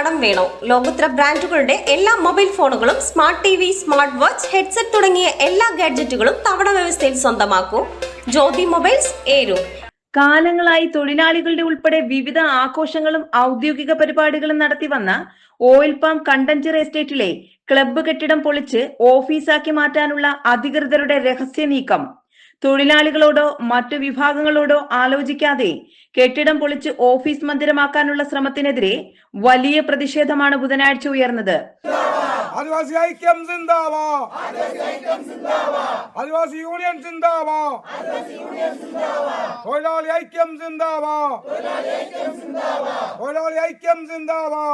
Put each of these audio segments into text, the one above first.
കടം വേണോ? ലോകോത്തര ബ്രാൻഡുകളുടെ എല്ലാ മൊബൈൽ ഫോണുകളും smart T V smart watch headset തുടങ്ങിയ എല്ലാ ഗാഡ്ജറ്റുകളും തവണ വ്യവസ്ഥയിൽ സ്വന്തമാക്കൂ. ജ്യോതി മൊബൈൽസ് ഏരു. കാലങ്ങളായി തൊഴിലാളികളുടെ ഉൾപ്പെടെ വിവിധ ആഘോഷങ്ങളും ഔദ്യോഗിക പരിപാടികളും നടത്തി വന്ന ഓയിൽ പാം കണ്ടഞ്ചർ എസ്റ്റേറ്റിലെ ക്ലബ്ബ് കെട്ടിടം പൊളിച്ച് ഓഫീസാക്കി മാറ്റാനുള്ള അധികൃതരുടെ രഹസ്യ നീക്കം. തൊഴിലാളികളോടോ മറ്റു വിഭാഗങ്ങളോടോ ആലോചിക്കാതെ കെട്ടിടം പൊളിച്ച് ഓഫീസ് മന്ദിരമാക്കാനുള്ള ശ്രമത്തിനെതിരെ വലിയ പ്രതിഷേധമാണ് ബുധനാഴ്ച ഉയർന്നത്. ആദിവാസി ഐക്യം സിന്ദാബാ ആദിവാസി യൂണിയൻ സിന്ദാബാ തൊഴിലാളി ഐക്യം സിന്ദാബാ തൊഴിലാളി ഐക്യം സിന്ദാബാ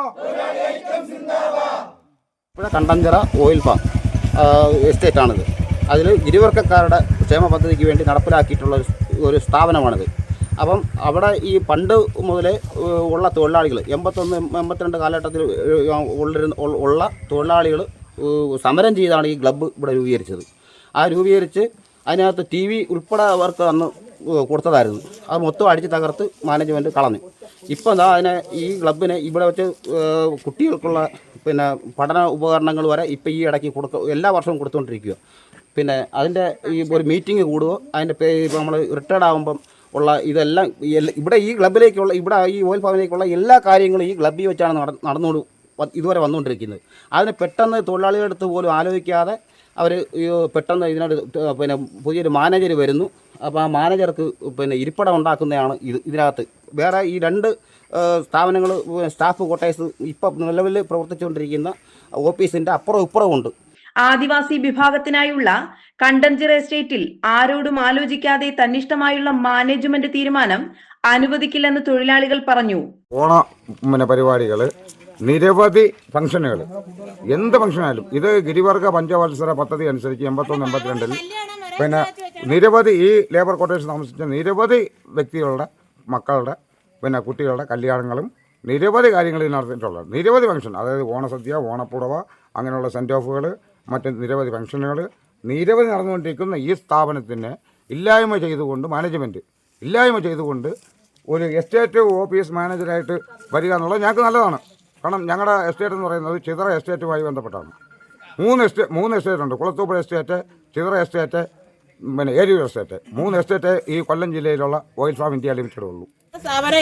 ഇവിടെ കണ്ടഞ്ചറ ഓയിൽ പാം എസ്റ്റേറ്റാണിത്. അതിൽ ഇരുവർക്കക്കാരുടെ ക്ഷേമ പദ്ധതിക്ക് വേണ്ടി നടപ്പിലാക്കിയിട്ടുള്ള ഒരു സ്ഥാപനമാണിത്. അപ്പം അവിടെ ഈ പണ്ട് മുതലേ ഉള്ള തൊഴിലാളികൾ എൺപത്തൊന്ന് എൺപത്തിരണ്ട് കാലഘട്ടത്തിൽ ഉള്ള തൊഴിലാളികൾ സമരം ചെയ്താണ് ഈ ക്ലബ്ബ് ഇവിടെ രൂപീകരിച്ചത്. ആ രൂപീകരിച്ച് അതിനകത്ത് ടി വി ഉൾപ്പെടെ അവർക്ക് അന്ന് കൊടുത്തതായിരുന്നു. അത് മൊത്തം അടിച്ച് തകർത്ത് മാനേജ്മെന്റ് കളഞ്ഞു. ഇപ്പോൾ എന്താ അതിനെ ഈ ക്ലബിനെ ഇവിടെ വെച്ച് കുട്ടികൾക്കുള്ള പിന്നെ പഠന ഉപകരണങ്ങൾ വരെ ഇപ്പോൾ ഈ ഇടയ്ക്ക് കൊടുക്ക എല്ലാ വർഷവും കൊടുത്തുകൊണ്ടിരിക്കുക പിന്നെ അതിന്റെ ഈ ഒരു മീറ്റിംഗ് കൂടുമോ അതിന്റെ പേ ഇപ്പോൾ നമ്മൾ റിട്ടയർഡ് ആകുമ്പം ഉള്ള ഇതെല്ലാം ഇവിടെ ഈ ക്ലബിലേക്കുള്ള ഇവിടെ ഈ ഓയിൽ ഫാമിലേക്കുള്ള എല്ലാ കാര്യങ്ങളും ഈ ക്ലബിൽ വെച്ചാണ് നട നടന്നുകൊണ്ട് വ- ഇതുവരെ വന്നുകൊണ്ടിരിക്കുന്നത് അതിന് പെട്ടെന്ന് തൊഴിലാളികളുടെ അടുത്ത് പോലും ആലോചിക്കാതെ അവർ പെട്ടെന്ന് ഇതിനോട് പിന്നെ പുതിയൊരു മാനേജർ വരുന്നു. അപ്പോൾ ആ മാനേജർക്ക് പിന്നെ ഇരിപ്പിടം ഉണ്ടാക്കുന്നതാണ് ഇത് ഇതിനകത്ത്. വേറെ ഈ രണ്ട് സ്ഥാപനങ്ങൾ സ്റ്റാഫ് ക്വാർട്ടേഴ്സ് ഇപ്പം നിലവിൽ പ്രവർത്തിച്ചുകൊണ്ടിരിക്കുന്ന ഓഫീസിന്റെ അപ്പുറം ഇപ്പുറവും ഉണ്ട്. ആദിവാസി വിഭാഗത്തിനായുള്ള കണ്ടഞ്ചർ എസ്റ്റേറ്റിൽ ആരോടും ആലോചിക്കാതെ തന്നിഷ്ടമായുള്ള മാനേജ്മെന്റ് തീരുമാനം അനുവദിക്കില്ലെന്ന് തൊഴിലാളികൾ പറഞ്ഞു. ഓണ പിന്നെ പരിപാടികൾ നിരവധി ഫംഗ്ഷനുകൾ എന്ത് ഫംഗ്ഷനായാലും ഇത് ഗിരിവർഗ പഞ്ചവത്സര പദ്ധതി അനുസരിച്ച് എൺപത്തൊന്ന് എൺപത്തിരണ്ടിൽ പിന്നെ നിരവധി ഈ ലേബർ ക്വാർട്ടേഴ്സ് താമസിച്ച നിരവധി വ്യക്തികളുടെ മക്കളുടെ പിന്നെ കുട്ടികളുടെ കല്യാണങ്ങളും നിരവധി കാര്യങ്ങൾ നടത്തിയിട്ടുള്ളത് നിരവധി ഫംഗ്ഷൻ അതായത് ഓണസദ്യ ഓണപ്പുടവ അങ്ങനെയുള്ള സെന്റ് ഓഫുകൾ മറ്റ് നിരവധി ഫംഗ്ഷനുകൾ നിരവധി നടന്നുകൊണ്ടിരിക്കുന്ന ഈ സ്ഥാപനത്തിന് ഇല്ലായ്മ ചെയ്തുകൊണ്ട് മാനേജ്മെന്റ് ഇല്ലായ്മ ചെയ്തുകൊണ്ട് ഒരു എസ്റ്റേറ്റ് ഓഫീസ് മാനേജരായിട്ട് വരിക എന്നുള്ളത് ഞങ്ങൾക്ക് നല്ലതാണ്. കാരണം ഞങ്ങളുടെ എസ്റ്റേറ്റ് എന്ന് പറയുന്നത് ചിതറ എസ്റ്റേറ്റുമായി ബന്ധപ്പെട്ടാണ്. മൂന്ന് എസ്റ്റേ മൂന്ന് എസ്റ്റേറ്റ് ഉണ്ട്. കുളത്തൂപ്പുഴ എസ്റ്റേറ്റ് ചിതറ എസ്റ്റേറ്റ് പിന്നെ ഏരിയൂർ എസ്റ്റേറ്റ്. മൂന്ന് എസ്റ്റേറ്റ് ഈ കൊല്ലം ജില്ലയിലുള്ള ഓയിൽ ഫാം ഇന്ത്യ ലിമിറ്റഡ് ഉള്ളൂ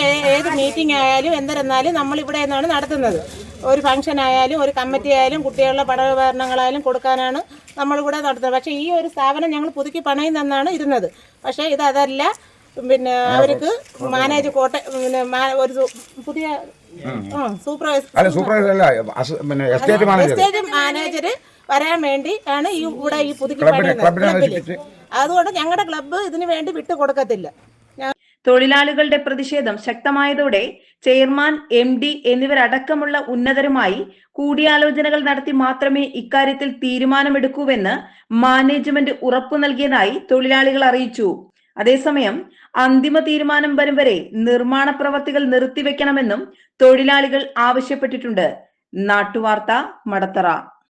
ഏ- ഏത് മീറ്റിംഗ് ആയാലും എന്തിരുന്നാലും നമ്മൾ ഇവിടെ നിന്നാണ് നടത്തുന്നത്. ഒരു ഫംഗ്ഷൻ ആയാലും ഒരു കമ്മിറ്റി ആയാലും കുട്ടികളുടെ പഠനോപകരണങ്ങളായാലും കൊടുക്കാനാണ് നമ്മളിവിടെ നടത്തുന്നത്. പക്ഷേ ഈ ഒരു സ്ഥാപനം ഞങ്ങൾ പുതുക്കി പണയം തന്നാണ് ഇരുന്നത്. പക്ഷേ ഇത് അതല്ല. പിന്നെ അവർക്ക് മാനേജ് കോട്ട പിന്നെ ഒരു പുതിയ സൂപ്പർവൈസർ എസ്റ്റേറ്റ് മാനേജർ വരാൻ വേണ്ടി ആണ് ഈ ഇവിടെ ഈ പുതുക്കി പണിയുന്നത്. അതുകൊണ്ട് ഞങ്ങളുടെ ക്ലബ്ബ് ഇതിനു വേണ്ടി വിട്ടു കൊടുക്കത്തില്ല തൊഴിലാളികളുടെ പ്രതിഷേധം ശക്തമായതോടെ ചെയർമാൻ എം ഡി എന്നിവരടക്കമുള്ള ഉന്നതരുമായി കൂടിയാലോചനകൾ നടത്തി മാത്രമേ ഇക്കാര്യത്തിൽ തീരുമാനമെടുക്കൂവെന്ന് മാനേജ്മെന്റ് ഉറപ്പു നൽകിയതായി തൊഴിലാളികൾ അറിയിച്ചു. അതേസമയം അന്തിമ തീരുമാനം വരും വരെ നിർമ്മാണ പ്രവർത്തികൾ നിർത്തിവെക്കണമെന്നും തൊഴിലാളികൾ ആവശ്യപ്പെട്ടിട്ടുണ്ട്. നാട്ടുവാർത്ത മടത്തറ.